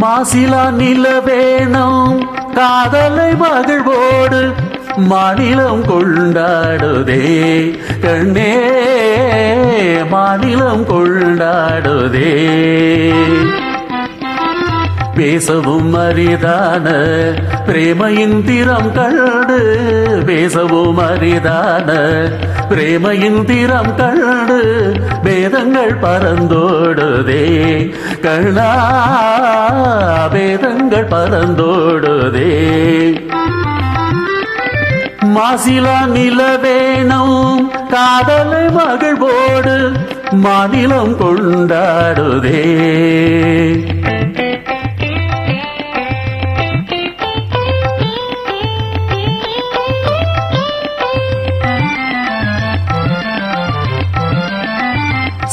மாசிலா நில வேணும் காதலை மகிழ்வோடு மாநிலம் கொண்டாடுதே. கண்ணே மாநிலம் கொண்டாடுதே. பேசவும் அரிதான பிரேமையின் திறம் கண்டு பேசவும் அரிதான பிரேமையின் திறம் கண்டு வேதங்கள் பறந்தோடுதே. கண்ணா வேதங்கள் பறந்தோடுதே. மாசிலா நில வேணும் காதலை மகள் போடு மாநிலம் கொண்டாடுதே.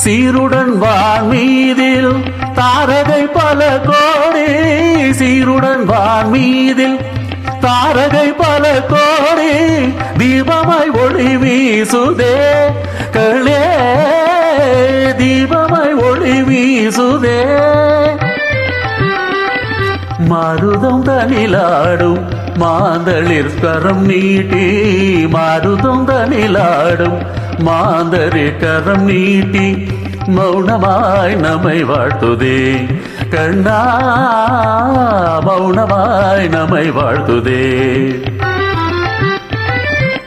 சீருடன் வான் மீதில் தாரகை பல கோடி. சீருடன் வான் மீதில் தாரகை பல கோடி. தீபமாய் ஒளி வீசுதே களே தீபமாய் ஒளி வீசுதே. மாருதம் தனிலாடும் மாந்தளிர் கரம் நீட்டி. மாருதம் தனிலாடும் மாந்தரே கரம் நீட்டி மௌனமாய் நம்மை வாழ்த்துதே. கண்ணா மௌனமாய் நம்மை வாழ்த்துதே.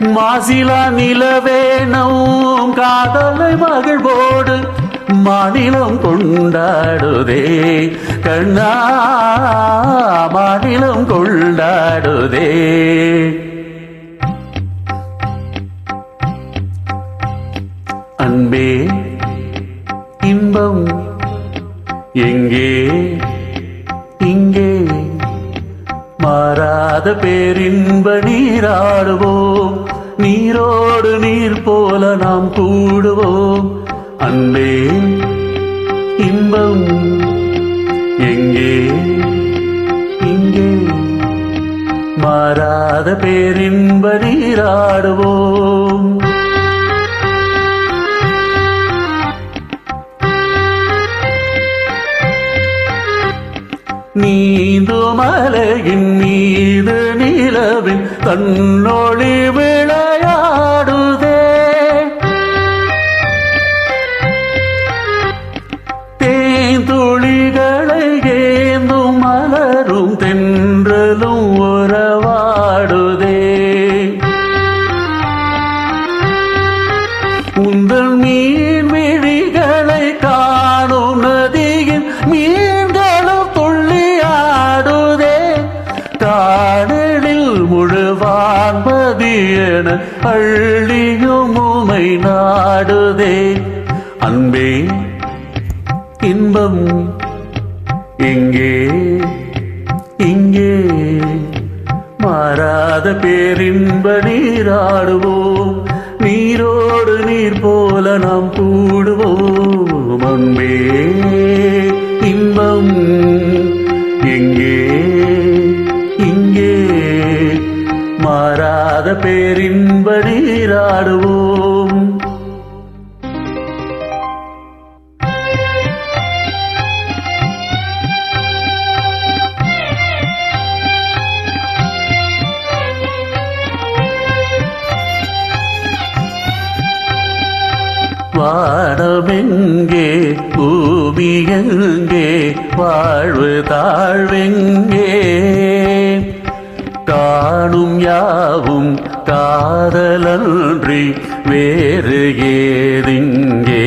மாசிலா நிலவேணும் காதலை மகிழ்வோடு மாநிலம் கொண்டாடுதே. கண்ணா மாநிலம் கொண்டாடுதே. அன்பே இன்பம் எங்கே? இங்கே. மாறாத பேரின்ப நீராடுவோம். நீரோடு நீர் போல நாம் கூடுவோம். அன்பே இன்பம் எங்கே? இங்கே. மாறாத பேரின்ப நீராடுவோம். மலையின் மீது நிலவின் தன்னொழி விளையாடுதே. தேந்துளிகளை ஏந்தும் மலரும் தென்றலும் உறவாடுதே. உந்தல் நான் என அள்ளியும் உமை நாடுதே. அன்பே இன்பம் இங்கே இங்கே. மாறாத பேரின்ப நீராடுவோம். நீரோடு நீர் போல நாம் கூடுவோம். அன்பே பேரின்படீராடுவோம் பேரின்ப நீராடுவோம். வானமெங்கே பூமி எங்கே வாழ்வு தாழ்வெங்கே அன்றி வேறு ஏதிங்கே.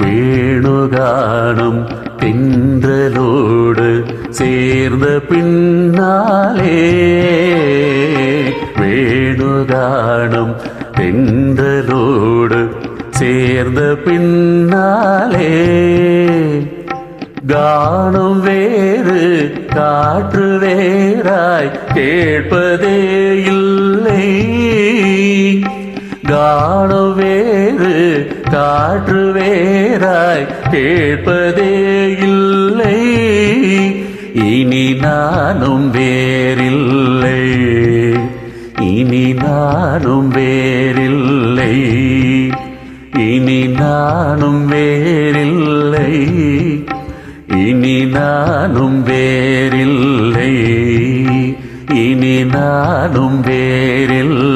வேணுகானம் தென்றலோடு சேர்ந்த பின்னாலே. வேணுகானம் தென்றலோடு சேர்ந்த பின்னாலே கானம் வேறு காற்று வேறாய் கேட்பதே இல்லை. கானம் வேறு காற்று வேறாய் கேட்பதே இல்லை. இனி நானும் வேறில்லை. இனி நானும் வேறு இனி நானும் வேறில்லை. இனி நானும் வேறில்லை. இனி நானும் வேறில்லை.